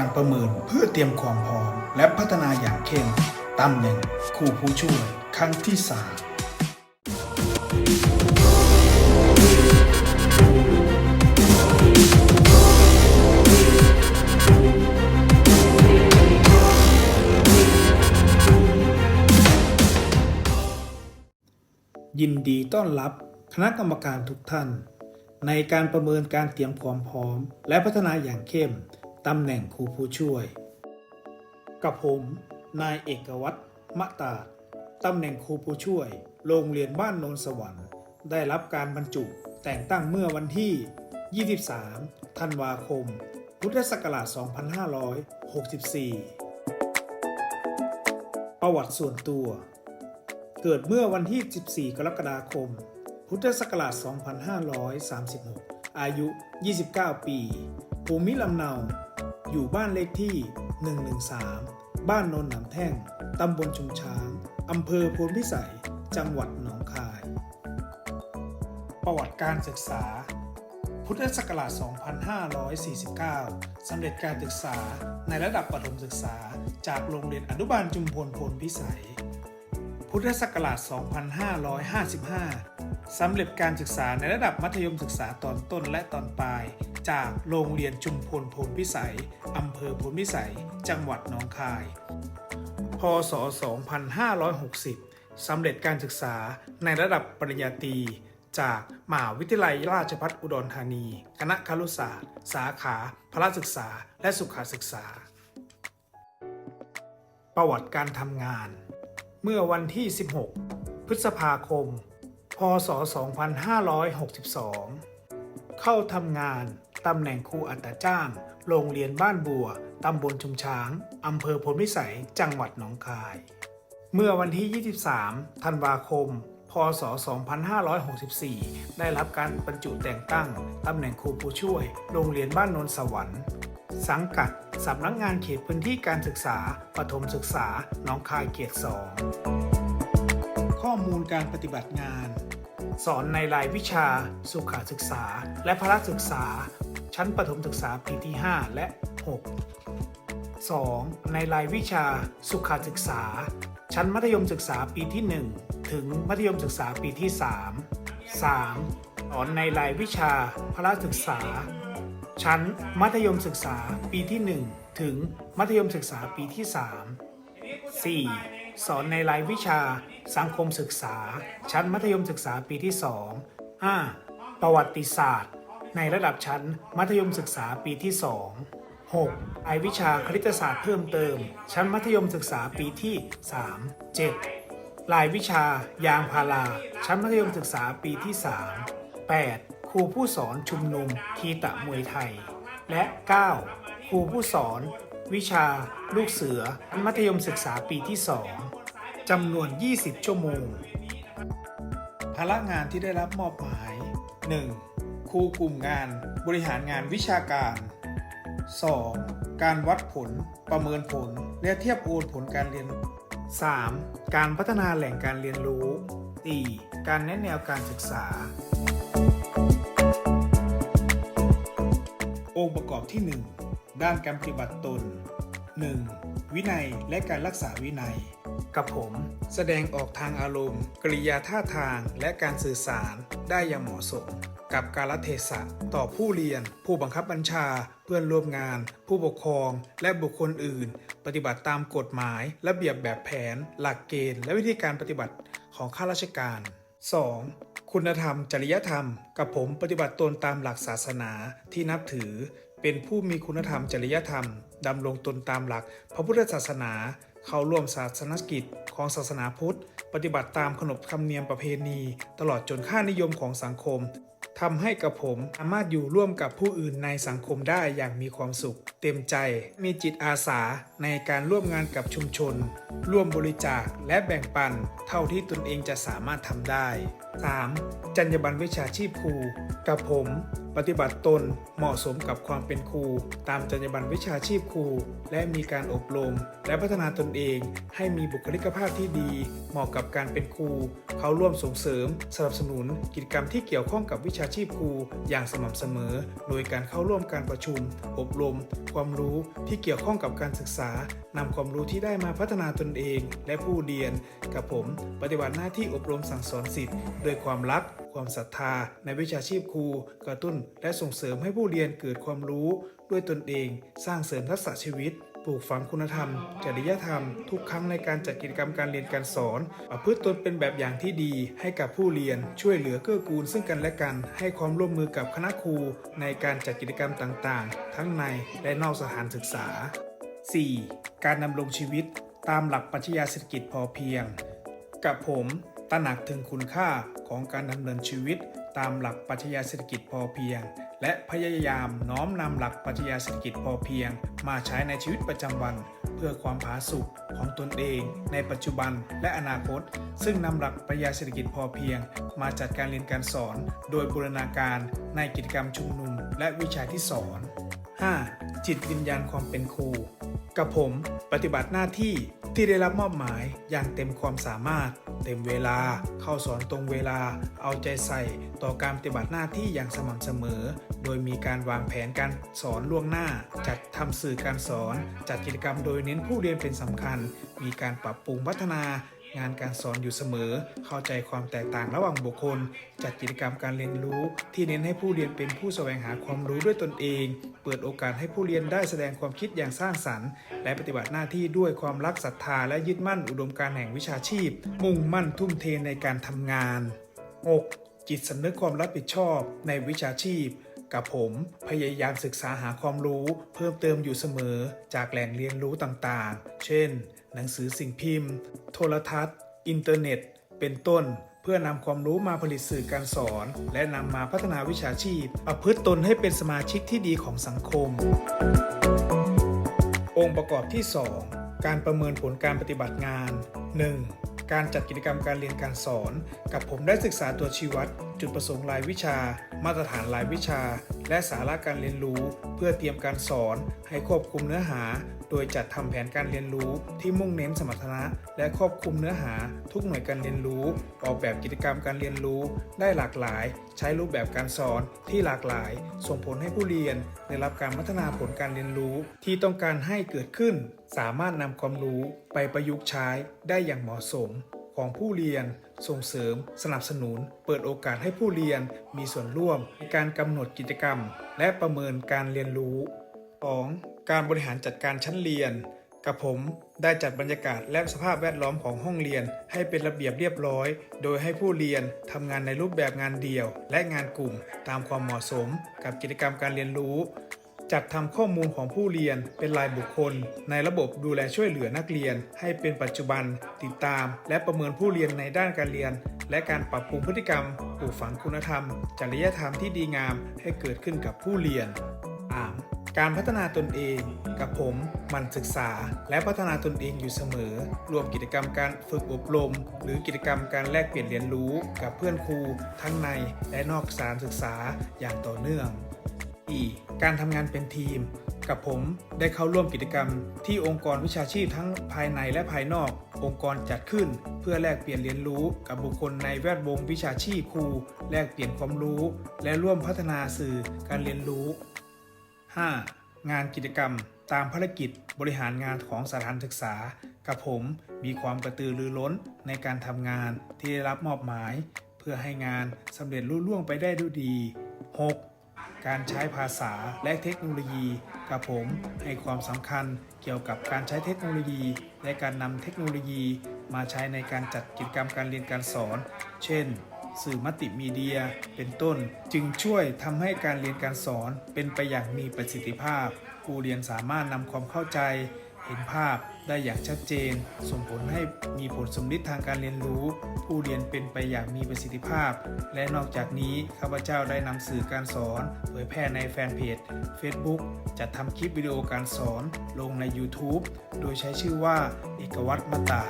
การประเมินเพื่อเตรียมความพร้อม และพัฒนาอย่างเข้มตำแหน่งครูผู้ช่วยครั้งที่สามยินดีต้อนรับคณะกรรมการทุกท่าน ในการประเมินการเตรียมความพร้อม และพัฒนาอย่างเข้ม ตำแหน่งครูผู้ช่วย กับผม นายเอกวัตรมะตาดตำแหน่งครูผู้ช่วย โรงเรียนบ้านโนนสวรรค์ ได้รับการบรรจุแต่งตั้งเมื่อวันที่ 23 ธันวาคม พุทธศักราช 2564 ประวัติส่วนตัว เกิดเมื่อวันที่ 14 กรกฎาคม พุทธศักราช 2536 อายุ 29 ปี ภูมิลำเนา อยู่บ้านเลขที่ 113 บ้านโนนหนำแท่ง ตำบลชุมช้าง อำเภอโพนพิสัย จังหวัดหนองคาย ประวัติการศึกษา พุทธศักราช 2549 สำเร็จการศึกษาในระดับประถมศึกษาจากโรงเรียนอนุบาลจุมพลพลพิสัย พุทธศักราช 2555 สำเร็จการศึกษาในระดับมัธยมศึกษาตอนต้นและตอนปลาย จากโรงเรียนชุมพลพลพิสัยอำเภอพลพิสัย จังหวัดหนองคาย พศ 2560 สำเร็จการศึกษาในระดับปริญญาตรีจากมหาวิทยาลัยราชภัฏอุดรธานี คณะครุศาสตร์ สาขาพละศึกษา และสุขาศึกษา ประวัติการทำงาน เมื่อวันที่ 16 พฤษภาคม ศ 2562 เข้าทำงานตำแหน่งครูอัตราจ้าง โรงเรียนบ้านบัว ตำบลชุมช้าง อำเภอพลพิสัย จังหวัดหนองคาย เมื่อวันที่ 23 ธันวาคม พศ 2564 ได้รับการบรรจุแต่งตั้ง ตำแหน่งครูผู้ช่วย โรงเรียนบ้านนนสวรรค์สังกัด สำนักงานเขตพื้นที่การศึกษาปฐมศึกษาหนองคายเขต 2 ข้อมูลการปฏิบัติงาน สอนในรายวิชาสุขศึกษา และพละศึกษา ชั้นประถมศึกษาปีที่ 5 และ 6 2. ในรายวิชาสุขศึกษา ชั้นมัธยมศึกษาปีที่ 1 ถึงมัธยมศึกษาปีที่ 3 3. สอนในรายวิชาพละศึกษา ชั้นมัธยมศึกษาปีที่ 1 ถึงมัธยมศึกษาปีที่ 3 4. สอนในรายวิชา สังคมศึกษา ชั้นมัธยมศึกษาปีที่ 2 5. ประวัติศาสตร์ ในระดับชั้นมัธยมศึกษาปีที่ 2 6. รายวิชาคณิตศาสตร์เพิ่มเติม ชั้นมัธยมศึกษาปีที่ 3 7. รายวิชายางพารา ชั้นมัธยมศึกษาปีที่ 3 8. ครูผู้สอนชุมนุมคีตะมวยไทย และ 9. ครูผู้สอน วิชา ลูกเสือ มัธยมศึกษาปีที่ 2 จำนวน 20 ชั่วโมง ภาระงานที่ได้รับมอบหมาย 1. ครูกลุ่มงานบริหารงานวิชาการ 2. การวัดผล ประเมินผล และเทียบโอนผลการเรียน 3. การพัฒนาแหล่งการเรียนรู้ 4. การแนะแนวการศึกษา องค์ประกอบที่ 1 ด้านการปฏิบัติตน 1. วินัยและการรักษาวินัย กับผม แสดงออกทางอารมณ์ กริยาท่าทางและการสื่อสารได้อย่างเหมาะสม กับกาลเทศะต่อผู้เรียน ผู้บังคับบัญชา เพื่อนร่วมงาน ผู้ปกครอง และบุคคลอื่น ปฏิบัติตามกฎหมาย ระเบียบแบบแผน หลักเกณฑ์ และวิธีการปฏิบัติของข้าราชการ 2. คุณธรรม จริยธรรม กับผมปฏิบัติตนตามหลักศาสนาที่นับถือ เป็นผู้มีคุณธรรมจริยธรรม ดำรงตนตามหลักพระพุทธศาสนา เข้าร่วมศาสนกิจของศาสนาพุทธ ปฏิบัติตามขนบธรรมเนียมประเพณี ตลอดจนค่านิยมของสังคมทำให้กับผมสามารถอยู่ร่วมกับผู้อื่นในสังคมได้อย่างมีความสุข เต็มใจมีจิตอาสาในการร่วมงานกับชุมชน ร่วมบริจาคและแบ่งปัน เท่าที่ตนเองจะสามารถทำได้ 3. จรรยาบรรณวิชาชีพครู กับผมปฏิบัติตนเหมาะสมกับความเป็นครู ตามจรรยาบรรณวิชาชีพครู และมีการอบรม และพัฒนาตนเอง ให้มีบุคลิกภาพที่ดี เหมาะกับการเป็นครู เขาร่วมส่งเสริม สนับสนุน กิจกรรมที่เกี่ยวข้องกับวิชาชีพครู อย่างสม่ำเสมอ โดยการเข้าร่วมการประชุม อบรม ความรู้ที่เกี่ยวข้องกับการศึกษานำความรู้ที่ได้มาพัฒนาตนเอง และผู้เรียน กับผม ปฏิบัติหน้าที่อบรมสั่งสอนสิทธิ์ด้วยความรักความศรัทธาในวิชาชีพครู กระตุ้นและส่งเสริมให้ผู้เรียนเกิดความรู้ ด้วยตนเอง สร้างเสริมทักษะชีวิต ปลูกฝังคุณธรรม จริยธรรม ทุกครั้งในการจัดกิจกรรมการเรียนการสอนประพฤติตนเป็นแบบอย่างที่ดี ให้กับผู้เรียน ช่วยเหลือเกื้อกูลซึ่งกันและกัน ให้ความร่วมมือกับคณะครู ในการจัดกิจกรรมต่างๆ ทั้งในและนอกสถานศึกษา 4. การดำรงชีวิต ตามหลักปรัชญาเศรษฐกิจพอเพียง กับผม ตระหนักถึงคุณค่าของการดำเนินชีวิต ตามหลักปรัชญาเศรษฐกิจพอเพียง และพยายามน้อมนำหลักปรัชญาเศรษฐกิจพอเพียง มาใช้ในชีวิตประจำวัน เพื่อความผาสุกของตนเอง ในปัจจุบันและอนาคต ซึ่งนำหลักปรัชญาเศรษฐกิจพอเพียง มาจัดการเรียนการสอน โดยบูรณาการในกิจกรรมชุมนุม และวิชาที่สอน 5. จิตวิญญาณความเป็นครูกับผมปฏิบัติหน้าที่ที่ได้รับมอบหมายอย่างเต็มความสามารถ เต็มเวลา เข้าสอนตรงเวลา เอาใจใส่ต่อการปฏิบัติหน้าที่อย่างสม่ำเสมอ โดยมีการวางแผนการสอนล่วงหน้า จัดทำสื่อการสอน จัดกิจกรรมโดยเน้นผู้เรียนเป็นสำคัญ มีการปรับปรุงพัฒนา งานการสอนอยู่เสมอ เข้าใจความแตกต่างระหว่างบุคคล จัดกิจกรรมการเรียนรู้ ที่เน้นให้ผู้เรียนเป็นผู้แสวงหาความรู้ด้วยตนเอง เปิดโอกาสให้ผู้เรียนได้แสดงความคิดอย่างสร้างสรรค์ และปฏิบัติหน้าที่ด้วยความรักศรัทธาและยึดมั่นอุดมการณ์แห่งวิชาชีพ มุ่งมั่นทุ่มเทในการทำงาน 6. จิตสำนึกความรับผิดชอบในวิชาชีพ กับผมพยายามศึกษาหาความรู้เพิ่มเติมอยู่เสมอจากแหล่งเรียนรู้ต่างๆ เช่น หนังสือสิ่งพิมพ์ โทรทัศน์ อินเทอร์เน็ต เป็นต้น เพื่อนำความรู้มาผลิตสื่อการสอน และนำมาพัฒนาวิชาชีพ ประพฤติตนให้เป็นสมาชิกที่ดีของสังคม องค์ประกอบที่ 2 การประเมินผลการปฏิบัติงาน 1. การจัดกิจกรรมการเรียนการสอน กับผมได้ศึกษาตัวชี้วัด จุดประสงค์รายวิชา มาตรฐานรายวิชา และสาระการเรียนรู้ พื่อเตรียมการสอนให้ควบคุมเนื้อหา โดยจัดทำแผนการเรียนรู้ที่มุ่งเน้นสมรรถนะ และควบคุมเนื้อหา ทุกหน่วยการเรียนรู้ ออกแบบกิจกรรมการเรียนรู้ ได้หลากหลาย ใช้รูปแบบการสอนที่หลากหลาย ส่งผลให้ผู้เรียน ได้รับการพัฒนาผลการเรียนรู้ ที่ต้องการให้เกิดขึ้น สามารถนำความรู้ไปประยุกต์ใช้ได้อย่างเหมาะสม ของผู้เรียน ส่งเสริม สนับสนุน เปิดโอกาสให้ผู้เรียนมีส่วนร่วมในการกำหนดกิจกรรม และประเมินการเรียนรู้ 2. การบริหารจัดการชั้นเรียน กับผมได้จัดบรรยากาศและสภาพแวดล้อมของห้องเรียน ให้เป็นระเบียบเรียบร้อย โดยให้ผู้เรียนทำงานในรูปแบบงานเดี่ยว และงานกลุ่ม ตามความเหมาะสมกับกิจกรรมการเรียนรู้ จัดทำข้อมูลของผู้เรียนเป็นรายบุคคล ในระบบดูแลช่วยเหลือนักเรียน ให้เป็นปัจจุบัน ติดตาม และประเมินผู้เรียนในด้านการเรียน และการปรับปรุงพฤติกรรมปลูกฝังคุณธรรม จริยธรรมที่ดีงามให้เกิดขึ้นกับผู้เรียน 3. การพัฒนาตนเอง กับผม มันศึกษา และพัฒนาตนเองอยู่เสมอ รวมกิจกรรมการฝึกอบรม หรือกิจกรรมการแลกเปลี่ยนเรียนรู้ กับเพื่อนครู ทั้งในและนอกสถารศึกษาอย่างต่อเนื่องอี การทำงานเป็นทีม กับผมได้เข้าร่วมกิจกรรม ที่องค์กรวิชาชีพทั้งภายในและภายนอก องค์กรจัดขึ้น เพื่อแลกเปลี่ยนเรียนรู้กับบุคคลในแวดวงวิชาชีพครู แลกเปลี่ยนความรู้ และร่วมพัฒนาสื่อการเรียนรู้ 5. งานกิจกรรม ตามภารกิจบริหารงานของสถานศึกษา กับผมมีความกระตือรือร้นในการทำงานที่ได้รับมอบหมาย เพื่อให้งานสำเร็จรุ่ล่วงไปได้ด้วยดี 6. การใช้ภาษาและเทคโนโลยีกับผมให้ความสำคัญเกี่ยวกับการใช้เทคโนโลยี และการนำเทคโนโลยีมาใช้ในการจัดกิจกรรมการเรียนการสอน เช่น สื่อมัลติมีเดีย เป็นต้น จึงช่วยทำให้การเรียนการสอนเป็นไปอย่างมีประสิทธิภาพ ผู้เรียนสามารถนำความเข้าใจ เห็นภาพ ได้อย่างชัดเจน ส่งผลให้มีผลสมฤทธิ์ทางการเรียนรู้ ผู้เรียนเป็นไปอย่างมีประสิทธิภาพ และนอกจากนี้ข้าพเจ้าได้นำสื่อการสอน เผยแพร่ในแฟนเพจ Facebook จัดทำคลิปวิดีโอการสอนลงใน YouTube โดยใช้ชื่อว่าเอกวัตรมาตา